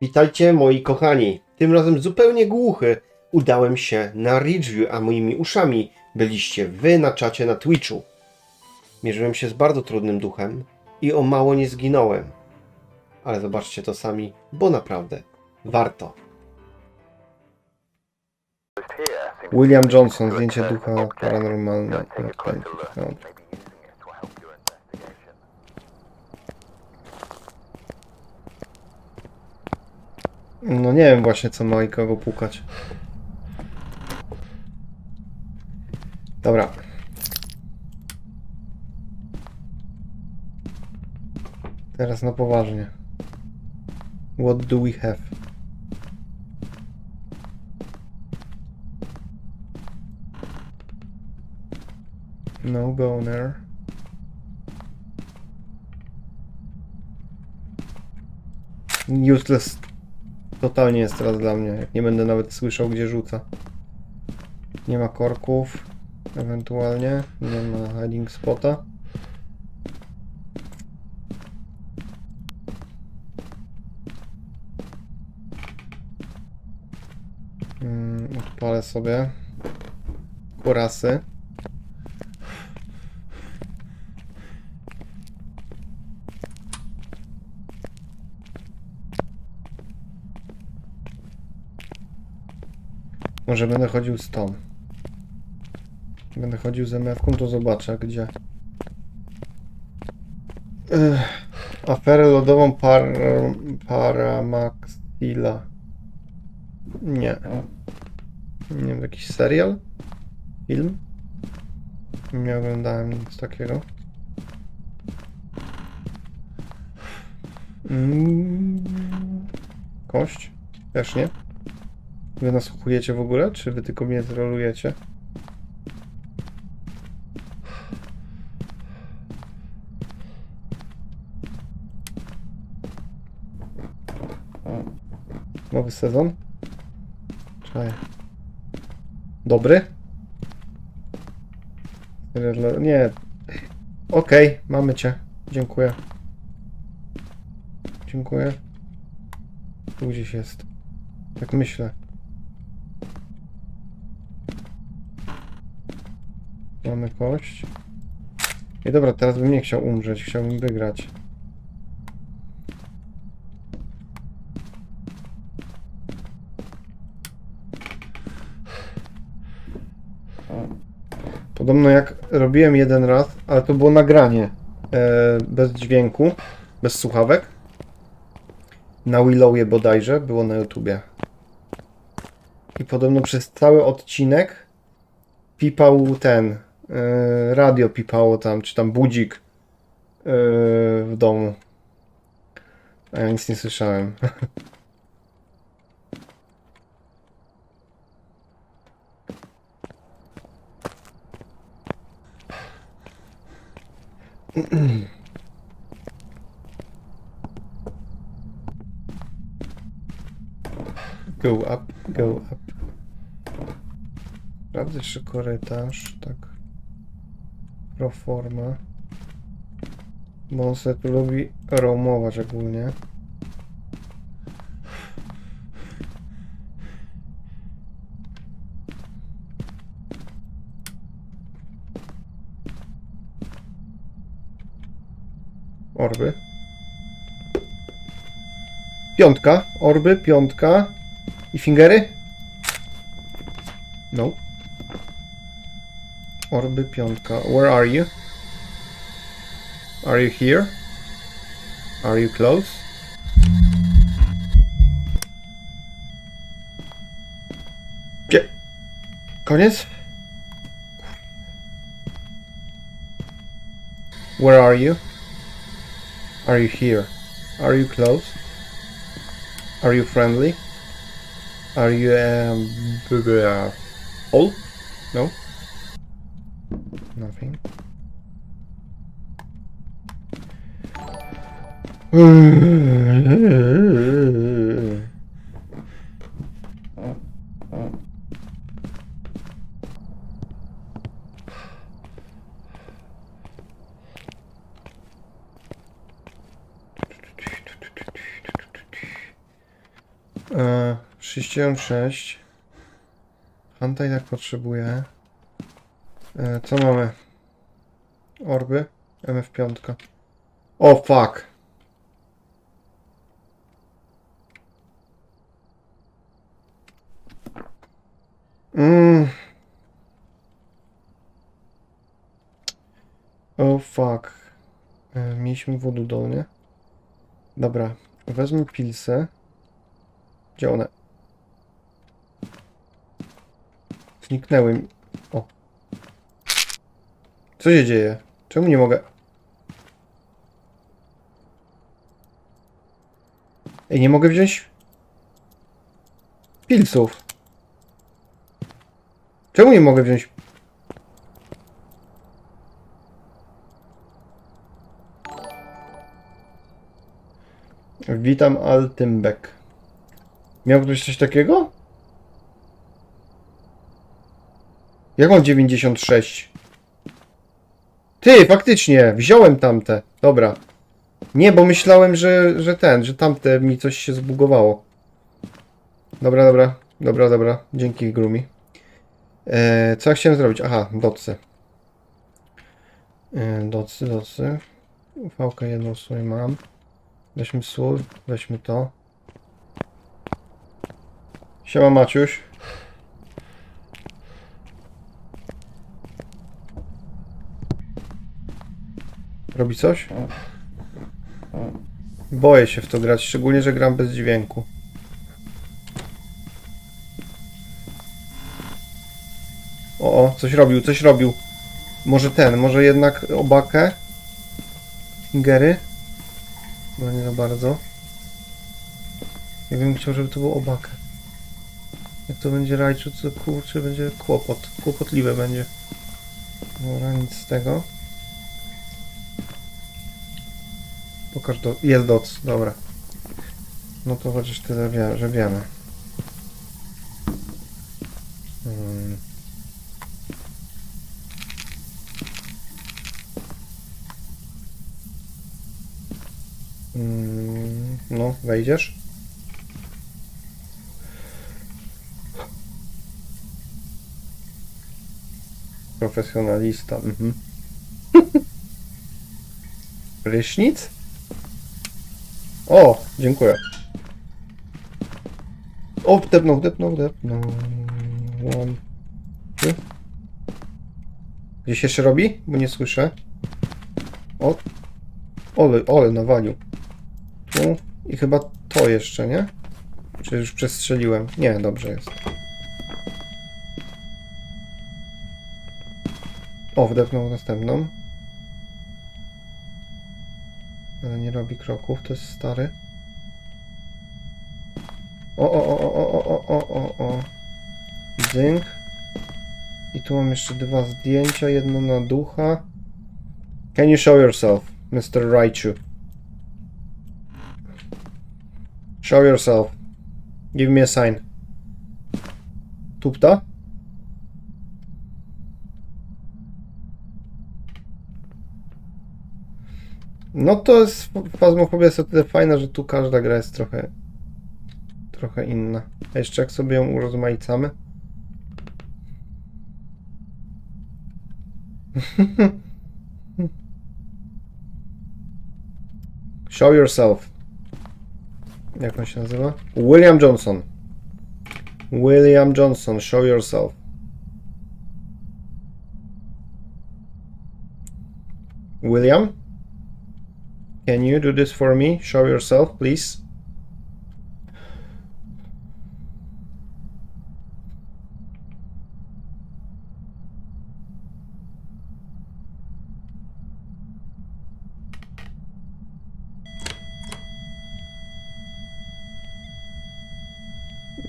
Witajcie moi kochani. Tym razem zupełnie głuchy. Udałem się na Ridgeview, a moimi uszami byliście wy na czacie na Twitchu. Mierzyłem się z bardzo trudnym duchem i o mało nie zginąłem. Ale zobaczcie to sami, bo naprawdę warto. William Johnson, zdjęcie ducha paranormalne. No nie wiem właśnie co ma i kogo pukać. Dobra. Teraz na poważnie. What do we have? No boner. Useless totalnie jest teraz dla mnie. Nie będę nawet słyszał, gdzie rzuca. Nie ma korków. Ewentualnie. Nie ma hiding spota. Mm, odpalę sobie. Kurasy. Może będę chodził z tą. Będę chodził z MF-ką, to zobaczę gdzie. Ech, aferę lodową par, Paramaxila. Nie. Nie wiem, jakiś serial? Film? Nie oglądałem nic takiego. Mm, kość? Też nie. Wy nasłuchujecie w ogóle, czy wy tylko mnie trolujecie? Nowy sezon? Czekaj. Dobry? Nie. Okej, mamy cię. Dziękuję. Dziękuję. Tu gdzieś jest. Tak myślę. Mamy kość. I dobra, teraz bym nie chciał umrzeć, chciałbym wygrać. Podobno jak robiłem jeden raz, ale to było nagranie e, bez dźwięku, bez słuchawek. Na Willowie bodajże, było na YouTubie. I podobno przez cały odcinek pipał ten, radio pipało tam, czy tam budzik e, w domu. A ja nic nie słyszałem. Go up, go up. Sprawdzę jeszcze korytarz, tak. Pro forma. Bo on sobie tu lubi roamować ogólnie. Orby. Piątka, orby, piątka. I fingery? No. Orby, piątka. Where are you? Are you here? Are you close? Gdzie? Koniec? Where are you? Are you here? Are you close? Are you friendly? Are you um uh, old? No. E, 36 Hanta i tak potrzebuje e, Co mamy? Orby? MF5 O oh, fuck Mm. O fuck. E, mieliśmy wodę dolnie. Dobra, wezmę pilsę. Gdzie one? Zniknęły mi. O. Co się dzieje? Czemu nie mogę? Ej, nie mogę wziąć pilsów. Czemu nie mogę wziąć? Witam Altymbek. Miał ktoś coś takiego? Jak mam 96? Ty, faktycznie, wziąłem tamte. Dobra. Nie, bo myślałem, że, że ten, że tamte mi coś się zbugowało. Dobra, dobra, dobra, dobra. Dzięki, Grumi. E, co ja chciałem zrobić? Aha, docy. E, docy, docy. Ufałkę jedną sobie mam. Weźmy sól, weźmy to. Siema Maciuś. Robi coś? Boję się w to grać, szczególnie, że gram bez dźwięku. O, o, coś robił, coś robił. Może ten, może jednak obakę? Fingery? No nie za bardzo. Ja bym chciał, żeby to było obakę. Jak to będzie rajczu, to kurczę, będzie kłopot. Kłopotliwe będzie. Dobra, nic z tego. Pokaż do... Jest doc, dobra. No to chociaż tyle wie, że wiemy. Hmm. Mm, No, wejdziesz? Profesjonalista, mhm. Prysznic? O, dziękuję. O, wdepnął, wdepnął, wdepnął. One, two. Jeszcze robi? Bo nie słyszę. O, ole, ole nawalił. Tu i chyba to jeszcze, nie? Czy już przestrzeliłem? Nie, dobrze jest. O, wdepnął następną. Ale nie robi kroków, to jest stary. O, o, o, o, o, o, o, o, o. Dynk. I tu mam jeszcze dwa zdjęcia, jedno na ducha. Can you show yourself, Mr. Raichu? Show yourself. Give me a sign. Tupta? No to jest Phasmophobia jest o tyle fajna, że tu każda gra jest trochę trochę inna. A jeszcze jak sobie ją urozmaicamy. Show yourself. Jak on się nazywa? William Johnson. William Johnson, show yourself. William? Can you do this for me? Show yourself, please.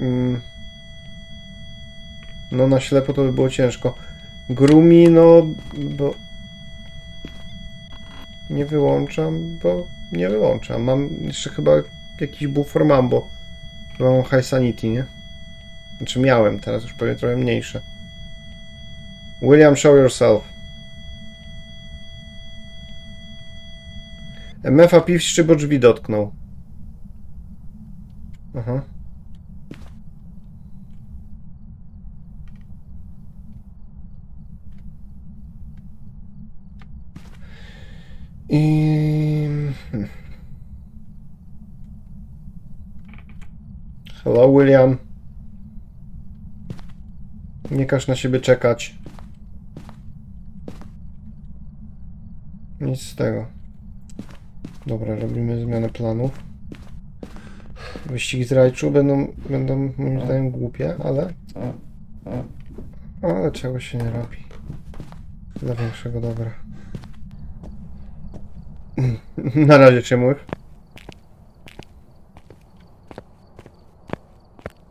Mm. Na ślepo to by było ciężko. Grumi, no, bo... Nie wyłączam, bo nie wyłączam. Mam jeszcze chyba jakiś buffer mam, bo bo mam high sanity, nie? Znaczy miałem, teraz już pewnie trochę mniejsze. William, show yourself. MFA piwszy, bo drzwi dotknął. Aha. I... hmm. Hello, William. Nie każ na siebie czekać. Nic z tego. Dobra, robimy zmianę planów. Wyścigi z rajczu będą, będą moim zdaniem głupie, ale... Ale czego się nie robi. Dla większego dobra. Na razie ciemłych.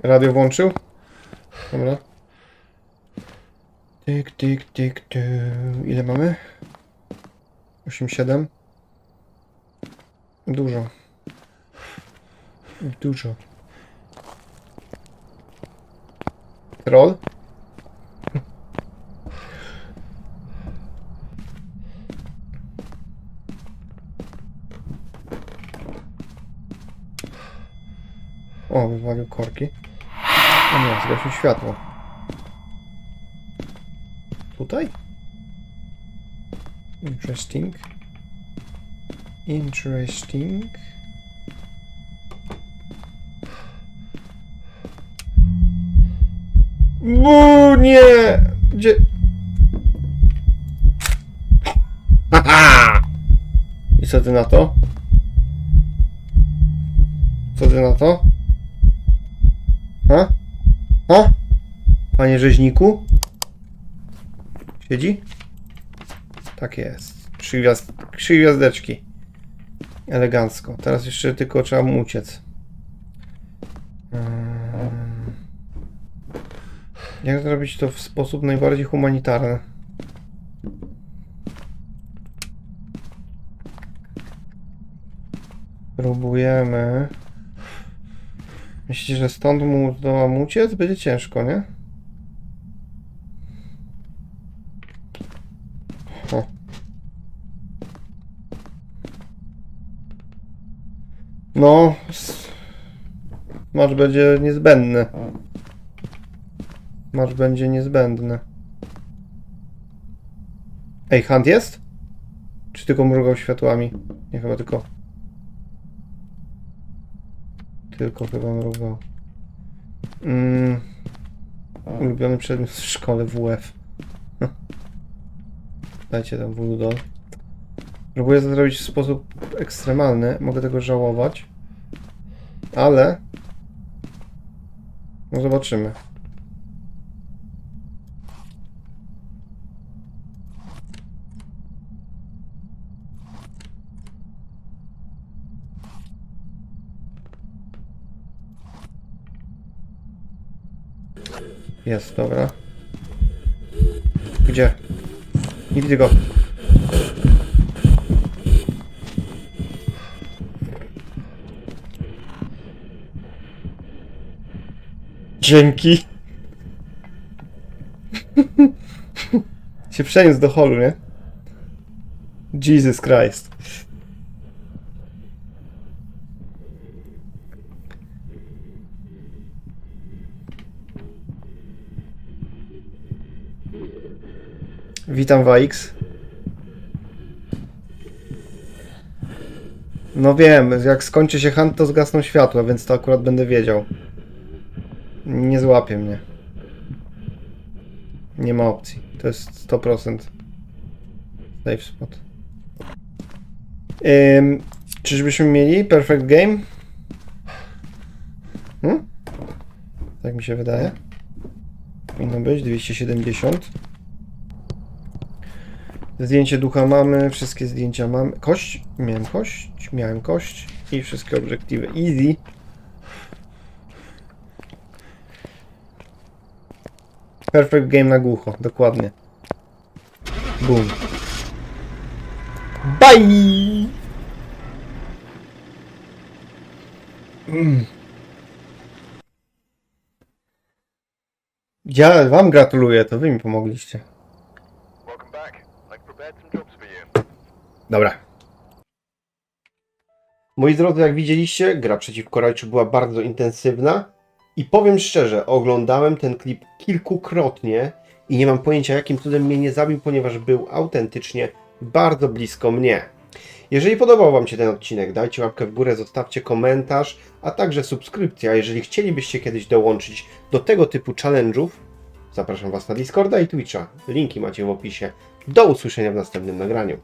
Radio włączył? Dobra. Tyk, tyk, tyk, tyk. Ile mamy? 8-7. Dużo. Dużo. Troll? O, wywalił korki. O nie, zgasił światło. Tutaj? Interesting. Interesting. O nie! Gdzie? I co ty na to? Co ty na to? Ha? Ha? Panie rzeźniku? Siedzi? Tak jest. Trzy, gwiazd trzy gwiazdeczki. Elegancko. Teraz jeszcze tylko trzeba mu uciec. Ehm. Jak zrobić to w sposób najbardziej humanitarny? Próbujemy. Myślicie, że stąd mu zdołam uciec? Będzie ciężko, nie? No, marsz będzie niezbędny. Marsz będzie niezbędny. Ej, Hunt jest? Czy tylko mrugał światłami? Nie, chyba tylko. Tylko chyba mrugał. Mm. Ulubiony przedmiot w szkole WF. Dajcie tam wudol. Próbuję to zrobić w sposób ekstremalny. Mogę tego żałować. Ale... No zobaczymy. Jest, dobra. Gdzie? Nie widzę go. Dzięki. się przeniósł do holu, nie? Jesus Christ. Witam Wajx. No wiem, jak skończy się hunt, to zgasną światła, więc to akurat będę wiedział. Nie złapie mnie. Nie ma opcji. To jest 100% safe spot. Ym, czyżbyśmy mieli perfect game? Hmm? Tak mi się wydaje. Powinno być 270. Zdjęcie ducha mamy, wszystkie zdjęcia mamy. Kość? Miałem kość, miałem kość i wszystkie obiektywy. Easy. Perfect game na głucho, dokładnie. Boom. Bye! Mm. Ja wam gratuluję, to wy mi pomogliście. Dobra. Moi drodzy, jak widzieliście, gra przeciwko Rajczu była bardzo intensywna i powiem szczerze, oglądałem ten klip kilkukrotnie i nie mam pojęcia jakim cudem mnie nie zabił, ponieważ był autentycznie bardzo blisko mnie. Jeżeli podobał Wam się ten odcinek, dajcie łapkę w górę, zostawcie komentarz, a także subskrypcję. A jeżeli chcielibyście kiedyś dołączyć do tego typu challenge'ów, zapraszam Was na Discorda i Twitcha. Linki macie w opisie. Do usłyszenia w następnym nagraniu.